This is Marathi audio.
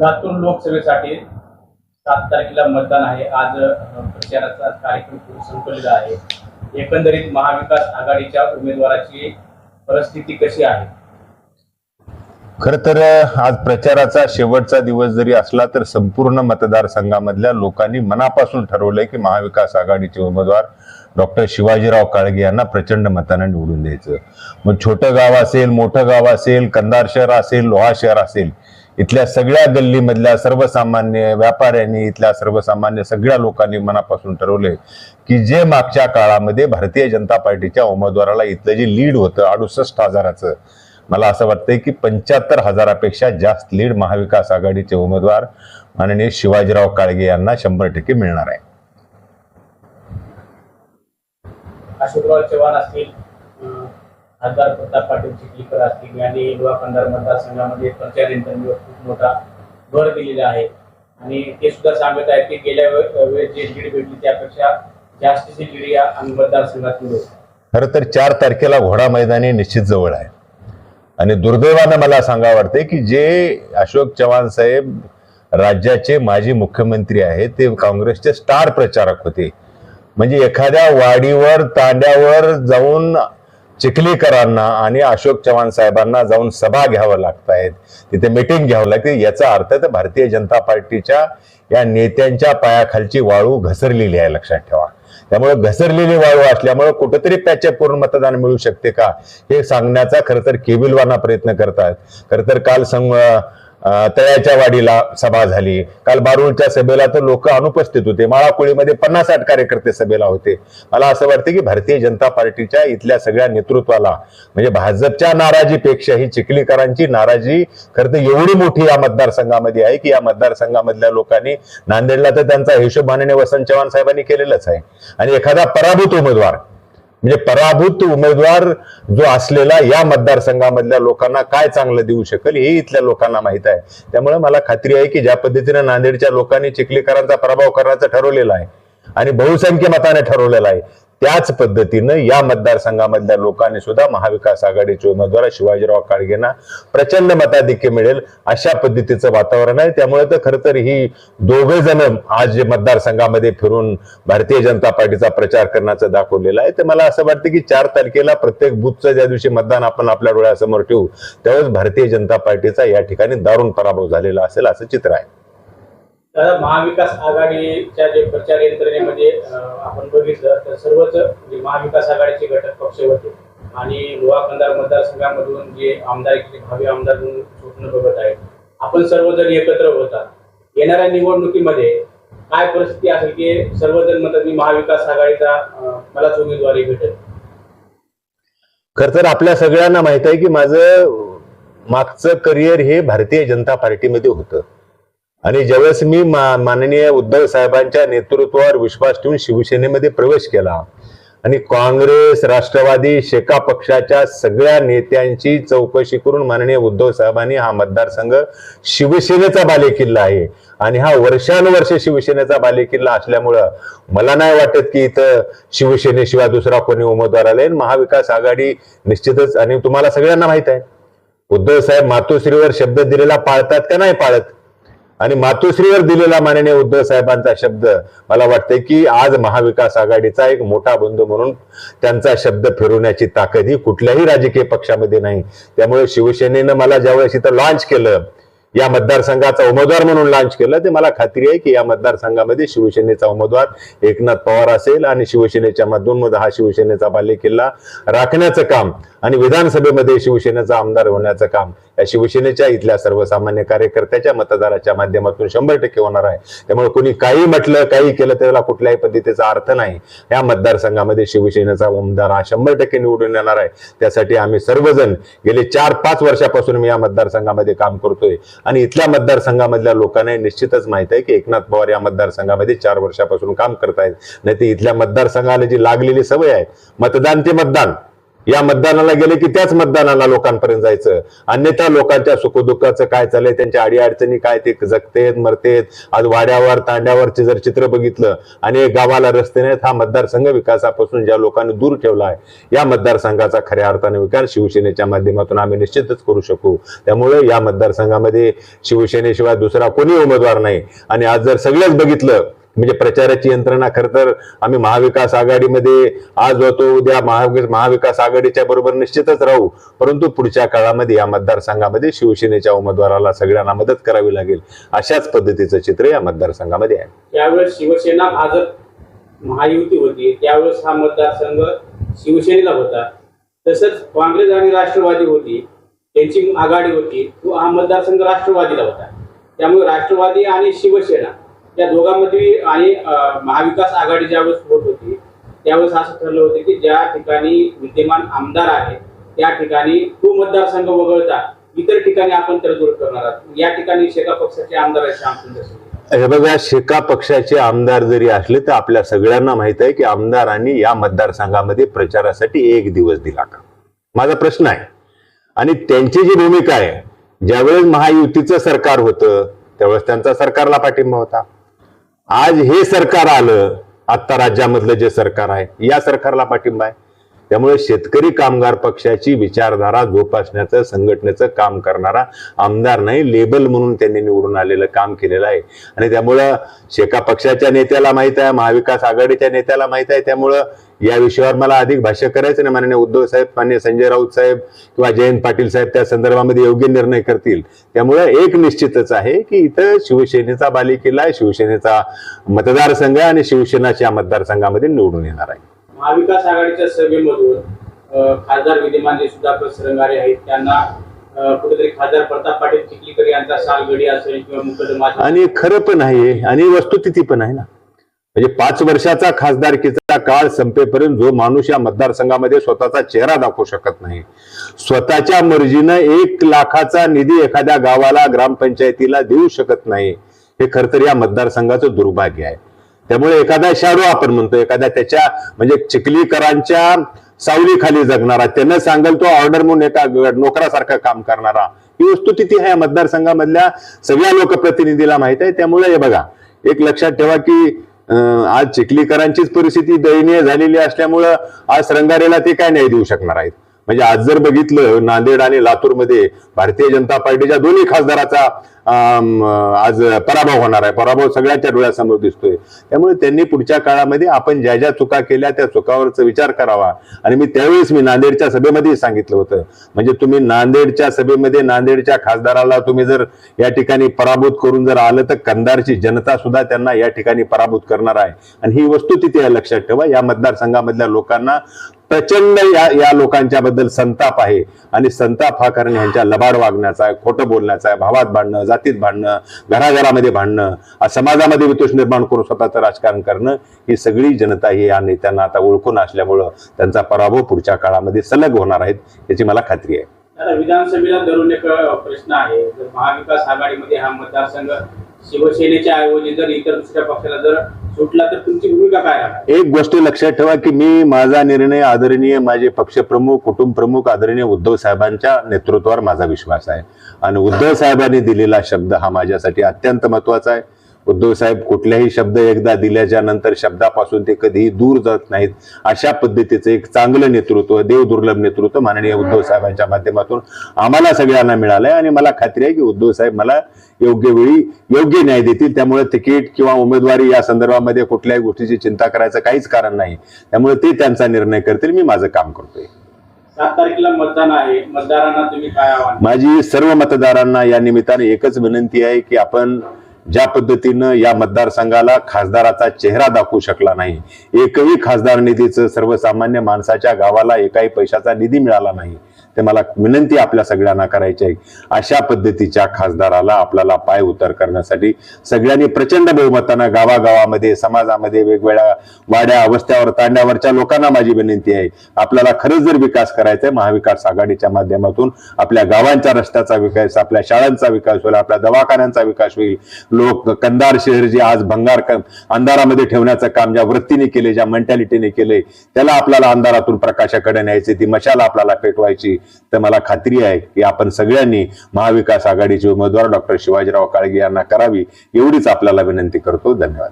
लातूर लोकसभेसाठी सात तारखेला मतदान आहे. आज प्रचाराचा कार्यक्रम संपलेला आहे. एकंदरीत महाविकास आघाडीच्या उमेदवाराची परिस्थिती कशी आहे? खर तर आज प्रचाराचा शेवटचा दिवस जरी असला तर संपूर्ण मतदारसंघामधल्या लोकांनी मनापासून ठरवलंय की महाविकास आघाडीचे उमेदवार डॉक्टर शिवाजीराव काळगे यांना प्रचंड मतानं निवडून द्यायचं. मग छोटं गाव असेल मोठं गाव असेल कंदार शहर असेल लोहा शहर असेल इथल्या सगळ्या गल्लीमधल्या सर्वसामान्य व्यापाऱ्यांनी इथल्या सर्वसामान्य सगळ्या लोकांनी मनापासून ठरवलंय की जे मागच्या काळामध्ये भारतीय जनता पार्टीच्या उमेदवाराला इथलं जे लीड होतं अडुसष्ट हजाराचं मला असं वाटतंय की पंच्याहत्तर हजारापेक्षा जास्त लीड महाविकास आघाडीचे उमेदवार माननीय शिवाजीराव काळगे यांना शंभर टक्के मिळणार आहे. अशोकराव चव्हाण असतील. खासदार प्रताप पाटील चिखलीकर असतील यांनी युवा कंधार मतदारसंघामध्ये प्रचार यंत्रणेवर खूप मोठा भर दिलेला आहे. आणि ते सुद्धा सांगत आहेत की गेल्या वेळेस जे लीड भेटली त्यापेक्षा जास्तीची लीड या मतदारसंघात मिळू खरं तर चार तारखेला घोडा मैदानी निश्चित जवळ आहे. आणि दुर्दैवानं मला सांगा वाटते की जे अशोक चव्हाण साहेब राज्याचे माजी मुख्यमंत्री आहेत ते काँग्रेसचे स्टार प्रचारक होते. म्हणजे एखाद्या वाडीवर तांड्यावर जाऊन चिखलीकरांना आणि अशोक चव्हाण साहेबांना जाऊन सभा घ्यावं लागत आहेत तिथे मिटिंग घ्यावं लागते. याचा अर्थ तर भारतीय जनता पार्टीच्या या नेत्यांच्या पायाखालची वाळू घसरलेली आहे लक्षात ठेवा. त्यामुळे घसरलेली वाळू असल्यामुळे कुठेतरी त्याचे पूर्ण मतदान मिळू शकते का? हे सांगण्याचा खरं तर केबिलवाना प्रयत्न करतात. खरं तर काल संग तळ्याच्या वाडीला सभा झाली. काल बारूळच्या सभेला तर लोक अनुपस्थित होते. माळाकुळीमध्ये पन्नास साठ कार्यकर्ते सभेला होते. मला असं वाटतं की भारतीय जनता पार्टीच्या इथल्या सगळ्या नेतृत्वाला म्हणजे भाजपच्या नाराजीपेक्षा ही चिखलीकरांची नाराजी खरं तर एवढी मोठी या मतदारसंघामध्ये आहे की या मतदारसंघामधल्या लोकांनी नांदेडला तर त्यांचा हिशोब माननीय वसंत चव्हाण साहेबांनी केलेलंच आहे. आणि एखादा पराभूत उमेदवार म्हणजे पराभूत उमेदवार जो असलेला या मतदारसंघामधल्या लोकांना काय चांगलं देऊ शकेल हे इथल्या लोकांना माहीत आहे. त्यामुळे मला खात्री आहे की ज्या पद्धतीनं नांदेडच्या लोकांनी चिखलीकरांचा पराभव करण्याचं ठरवलेलं आहे आणि बहुसंख्य मताने ठरवलेलं आहे त्याच पद्धतीनं या मतदारसंघामधल्या लोकांनी सुद्धा महाविकास आघाडीचे उमेदवार शिवाजीराव काळगेंना प्रचंड मताधिक्य मिळेल अशा पद्धतीचं वातावरण आहे. त्यामुळे तर खरं तर ही दोघे जण आज जे मतदारसंघामध्ये फिरून भारतीय जनता पार्टीचा प्रचार करण्याचं दाखवलेलं आहे. तर मला असं वाटतं की चार तारखेला प्रत्येक बुथचं ज्या दिवशी मतदान आपण आपल्या डोळ्यासमोर ठेवू त्यावेळेस भारतीय जनता पार्टीचा या ठिकाणी दारुण पराभव झालेला असेल असं चित्र आहे. महाविकास आघाडीच्या जे प्रचार यंत्रणेमध्ये आपण बघितलं तर सर्वच जे महाविकास आघाडीचे घटक पक्ष होते आणि लोहा कंधार मतदारसंघामधून जे आमदार भावी आमदार म्हणून स्वप्न बघत आहेत आपण सर्वजण एकत्र होतात येणाऱ्या निवडणुकीमध्ये काय परिस्थिती असेल की सर्वजण म्हणतात मी महाविकास आघाडीचा मलाच उमेदवारी भेटेल. खर तर आपल्या सगळ्यांना माहीत आहे की माझं मागचं करिअर हे भारतीय जनता पार्टीमध्ये होतं. आणि ज्यावेळेस मी माननीय उद्धव साहेबांच्या नेतृत्वावर विश्वास ठेवून शिवसेनेमध्ये प्रवेश केला आणि काँग्रेस राष्ट्रवादी शेका पक्षाच्या सगळ्या नेत्यांची चौकशी करून माननीय उद्धव साहेबांनी हा मतदारसंघ शिवसेनेचा बालेकिल्ला आहे. आणि हा वर्षानुवर्ष शिवसेनेचा बालेकिल्ला असल्यामुळं मला नाही वाटत की इथं शिवसेनेशिवाय दुसरा कोणी उमेदवार आले महाविकास आघाडी निश्चितच आणि तुम्हाला सगळ्यांना माहीत आहे उद्धव साहेब मातोश्रीवर शब्द दिलेला पाळतात का नाही पाळत? आणि मातोश्रीवर दिलेला माननीय उद्धव साहेबांचा शब्द मला वाटते की आज महाविकास आघाडीचा एक मोठा बंधू म्हणून त्यांचा शब्द फिरवण्याची ताकद ही कुठल्याही राजकीय पक्षामध्ये नाही. त्यामुळे शिवसेनेनं मला ज्यावेळेस इथं लॉन्च केलं या मतदारसंघाचा उमेदवार म्हणून लॉन्च केलं ते मला खात्री आहे की या मतदारसंघामध्ये शिवसेनेचा उमेदवार एकनाथ पवार असेल आणि शिवसेनेच्या मधून हा शिवसेनेचा बालेकिल्ला राखण्याचं काम आणि विधानसभेमध्ये शिवसेनेचा आमदार होण्याचं काम या शिवसेनेच्या इथल्या सर्वसामान्य कार्यकर्त्याच्या मतदाराच्या माध्यमातून शंभर टक्के होणार आहे. त्यामुळे कोणी काही म्हटलं काही केलं त्याला कुठल्याही पद्धतीचा अर्थ नाही. या मतदारसंघामध्ये शिवसेनेचा आमदार हा शंभर टक्के निवडून येणार आहे. त्यासाठी आम्ही सर्वजण गेले चार पाच वर्षापासून मी या मतदारसंघामध्ये काम करतोय. आणि इथल्या मतदारसंघामधल्या लोकांना निश्चितच माहीत आहे की एकनाथ पवार या मतदारसंघामध्ये चार वर्षापासून काम करतायत. नाही ते इथल्या मतदारसंघाला जी लागलेली सवय आहे मतदान ते मतदान. या मतदानाला गेले की त्याच मतदानाला लोकांपर्यंत जायचं. अन्यथा लोकांच्या सुखदुःखाचं काय चाललंय त्यांच्या अडीअडचणी काय ते जगतेत मरतेत आज वाड्यावर तांड्यावरचे जर चित्र बघितलं आणि गावाला रस्ते नाहीत हा मतदारसंघ विकासापासून ज्या लोकांनी दूर ठेवला आहे या मतदारसंघाचा खऱ्या अर्थाने विकास शिवसेनेच्या माध्यमातून आम्ही निश्चितच करू शकू. त्यामुळे या मतदारसंघामध्ये शिवसेनेशिवाय दुसरा कोणी उमेदवार नाही. आणि आज जर सगळंच बघितलं म्हणजे प्रचाराची यंत्रणा खरं तर आम्ही महाविकास आघाडीमध्ये आज होतो उद्या महाविकास महाविकास आघाडीच्या बरोबर निश्चितच राहू. परंतु पुढच्या काळामध्ये या मतदारसंघामध्ये शिवसेनेच्या उमेदवाराला सगळ्यांना मदत करावी लागेल अशाच पद्धतीचं चित्र या मतदारसंघामध्ये आहे. त्यावेळेस शिवसेना भाजप महायुती होती त्यावेळेस हा मतदारसंघ शिवसेनेला होता. तसंच काँग्रेस आणि राष्ट्रवादी होती त्यांची आघाडी होती तो हा मतदारसंघ राष्ट्रवादीला होता. त्यामुळे राष्ट्रवादी आणि शिवसेना त्या दोघांमध्ये आणि महाविकास आघाडी ज्यावेळेस होत होती त्यावेळेस असं ठरलं होतं की ज्या ठिकाणी विद्यमान आमदार आहे त्या ठिकाणी तो मतदारसंघ वगळता इतर ठिकाणी आपण तडजोड करणार आहोत. या ठिकाणी शेका पक्षाचे आमदार आहेत श्यामसुंदर हे बघा शेका पक्षाचे आमदार जरी असले तर आपल्या सगळ्यांना माहीत आहे की आमदारांनी या मतदारसंघामध्ये प्रचारासाठी एक दिवस दिला का माझा प्रश्न आहे आणि त्यांची जी भूमिका आहे ज्यावेळेस महायुतीचं सरकार होतं त्यावेळेस त्यांचा सरकारला पाठिंबा होता. आज हे सरकार आलं आत्ता राज्यामधलं जे सरकार आहे या सरकारला पाठिंबा आहे. त्यामुळे शेतकरी कामगार पक्षाची विचारधारा जोपासण्याचं संघटनेचं काम करणारा आमदार नाही लेबल म्हणून त्यांनी निवडून आलेलं काम केलेलं आहे. आणि त्यामुळं शेका पक्षाच्या नेत्याला माहीत आहे महाविकास आघाडीच्या नेत्याला माहीत आहे. त्यामुळं या विषयावर मला अधिक भाष्य करायचं नाही. माननीय उद्धव साहेब मान्य संजय राऊत साहेब किंवा जयंत पाटील साहेब त्या संदर्भामध्ये योग्य निर्णय करतील. त्यामुळे एक निश्चितच आहे की इथं शिवसेनेचा बालेकिल्ला आहे. शिवसेनेचा मतदारसंघ आहे आणि शिवसेनाच्या मतदारसंघामध्ये निवडून येणार आहे. महाविकास आघाडीच्या सभेमधून खासदार विद्यमान जे सुधाकर सरंगारे आहेत. त्यांना अ, कुठेतरी खासदार प्रताप पाटील चिखलीकर यांचा सालगडी असेल किंवा मुकदमा असेल, आणि खरं पण आहे. आणि वस्तुस्थिती पण आहे ना. म्हणजे पाच वर्षाचा खासदारकीचा काळ संपेपर्यंत जो माणूस या मतदारसंघामध्ये स्वतःचा चेहरा दाखवू शकत नाही. स्वतःच्या मर्जीनं एक लाखाचा निधी एखाद्या गावाला ग्रामपंचायतीला देऊ शकत नाही. हे खर तर या मतदारसंघाचं दुर्भाग्य आहे. त्यामुळे एखादा शाडू आपण म्हणतो एखाद्या त्याच्या म्हणजे चिखलीकरांच्या सावलीखाली जगणारा त्यानं सांगेल तो ऑर्डर म्हणून एका नोकरासारखं काम करणारा. ही वस्तुस्थिती आहे मतदारसंघामधल्या सगळ्या लोकप्रतिनिधीला माहीत आहे. त्यामुळे हे बघा एक लक्षात ठेवा की आज चिखलीकरांचीच परिस्थिती दयनीय झालेली असल्यामुळं आज रंगारेला ते काय न्याय देऊ शकणार आहेत? म्हणजे आज जर बघितलं नांदेड आणि लातूरमध्ये भारतीय जनता पार्टीच्या दोन्ही खासदाराचा आज पराभव होणार आहे. पराभव सगळ्यांच्या डोळ्यासमोर दिसतोय. त्यामुळे त्यांनी पुढच्या काळामध्ये आपण ज्या ज्या चुका केल्या त्या चुकावरचा विचार करावा. आणि मी त्यावेळेस मी नांदेडच्या सभेमध्ये सांगितलं होतं. म्हणजे तुम्ही नांदेडच्या सभेमध्ये नांदेडच्या खासदाराला तुम्ही जर या ठिकाणी पराभूत करून जर आलं तर कंधारची जनता सुद्धा त्यांना या ठिकाणी पराभूत करणार आहे. आणि ही वस्तुस्थिती आहे लक्षात ठेवा. या मतदारसंघामधल्या लोकांना प्रचंड या या लोकांच्या बद्दल संताप आहे. आणि संताप हा कारण ह्यांच्या लबाड वागण्याचा आहे खोटं बोलण्याचा आहे भावात भांडणं जातीत भांडणं घराघरामध्ये भांडणं समाजामध्ये वितोष निर्माण करून स्वतःचं राजकारण करणं ही सगळी जनता ही या नेत्यांना आता ओळखून असल्यामुळं त्यांचा पराभव पुढच्या काळामध्ये सलग होणार आहेत याची मला खात्री आहे. विधानसभेला धरून एक प्रश्न आहे. जर महाविकास आघाडीमध्ये हा मतदारसंघ शिवसेनेच्या ऐवजी जर इतर दुसऱ्या पक्षाला जर सुटला तर तुमची भूमिका काय राहणार? एक गोष्ट लक्षात ठेवा की मी माझा निर्णय आदरणीय माझे पक्षप्रमुख कुटुंब प्रमुख आदरणीय उद्धव साहेबांच्या नेतृत्वावर माझा विश्वास आहे. आणि उद्धव साहेबांनी दिलेला शब्द हा माझ्यासाठी अत्यंत महत्त्वाचा आहे. उद्धव साहेब कुठल्याही शब्द एकदा दिल्याच्या नंतर शब्दापासून ते कधीही दूर जात नाहीत. अशा पद्धतीचं एक चांगलं नेतृत्व देव दुर्लभ नेतृत्व माननीय उद्धव साहेबांच्या माध्यमातून आम्हाला सगळ्यांना मिळालंय आणि मला खात्री आहे की उद्धव साहेब मला योग्य वेळी योग्य न्याय देतील. त्यामुळे तिकीट किंवा उमेदवारी या संदर्भामध्ये कुठल्याही गोष्टीची चिंता करायचं काहीच कारण नाही. त्यामुळे ते त्यांचा निर्णय करतील. मी माझं काम करतोय. तारखेला मतदान आहे. मतदारांना तुम्ही काय माझी सर्व मतदारांना या निमित्ताने एकच विनंती आहे की आपण ज्या पद्धतीनं या मतदारसंघाला खासदाराचा चेहरा दाखवू शकला नाही एकही खासदार निधीचं सर्वसामान्य माणसाच्या गावाला एकाही पैशाचा निधी मिळाला नाही ते मला विनंती आपल्या सगळ्यांना करायची आहे. अशा पद्धतीच्या खासदाराला आपल्याला पाय उतार करण्यासाठी सगळ्यांनी प्रचंड बहुमतानं गावागावामध्ये समाजामध्ये वेगवेगळ्या वाड्या अवस्थ्यावर तांड्यावरच्या लोकांना माझी विनंती आहे. आपल्याला खरंच जर विकास करायचा आहे महाविकास आघाडीच्या माध्यमातून आपल्या गावांच्या रस्त्याचा विकास आपल्या शाळांचा विकास होईल आपल्या दवाखान्यांचा विकास होईल. लोक कंदार शहर जे आज भंगार अंधारामध्ये ठेवण्याचं काम ज्या वृत्तीने केले ज्या मेंटॅलिटीने केले त्याला आपल्याला अंधारातून प्रकाशाकडे न्यायचे ती मशाला आपल्याला पेटवायची. तर मला खात्री आहे की आपण सगळ्यांनी महाविकास आघाडीचे उमेदवार डॉक्टर शिवाजीराव काळगे यांना करावी एवढीच आपल्याला विनंती करतो. धन्यवाद.